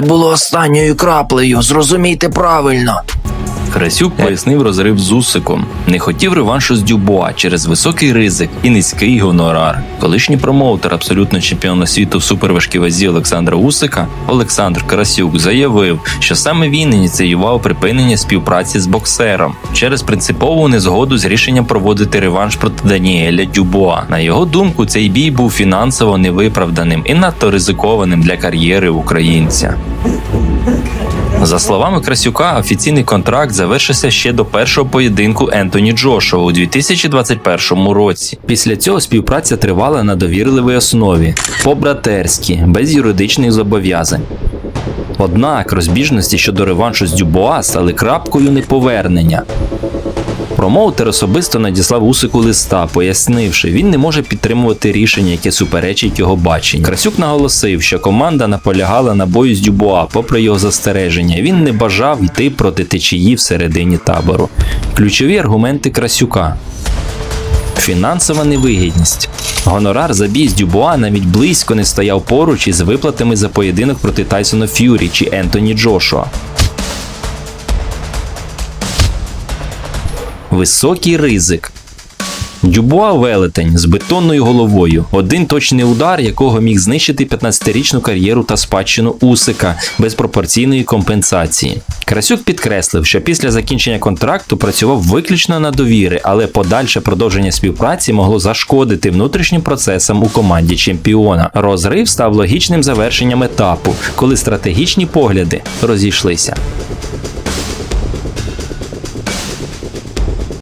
було останньою краплею, зрозумійте правильно. Красюк пояснив розрив з Усиком. Не хотів реваншу з Дюбуа через високий ризик і низький гонорар. Колишній промоутер абсолютно чемпіона світу в суперважкій вазі Олександра Усика Олександр Красюк заявив, що саме він ініціював припинення співпраці з боксером через принципову незгоду з рішенням проводити реванш проти Даніеля Дюбуа. На його думку, цей бій був фінансово невиправданим і надто ризикованим для кар'єри українця. За словами Красюка, офіційний контракт завершився ще до першого поєдинку Ентоні Джошуа у 2021 році. Після цього співпраця тривала на довірливій основі, по-братерськи, без юридичних зобов'язань. Однак розбіжності щодо реваншу з Дюбуа стали крапкою неповернення. Промоутер особисто надіслав Усику листа, пояснивши, він не може підтримувати рішення, яке суперечить його баченню. Красюк наголосив, що команда наполягала на бою з Дюбуа, попри його застереження. Він не бажав йти проти течії всередині табору. Ключові аргументи Красюка. Фінансова невигідність. Гонорар за бій з Дюбуа навіть близько не стояв поруч із виплатами за поєдинок проти Тайсона Ф'юрі чи Ентоні Джошуа. Високий ризик. Дюбуа велетень з бетонною головою. Один точний удар, якого міг знищити 15-річну кар'єру та спадщину Усика без пропорційної компенсації. Красюк підкреслив, що після закінчення контракту працював виключно на довіри, але подальше продовження співпраці могло зашкодити внутрішнім процесам у команді чемпіона. Розрив став логічним завершенням етапу, коли стратегічні погляди розійшлися.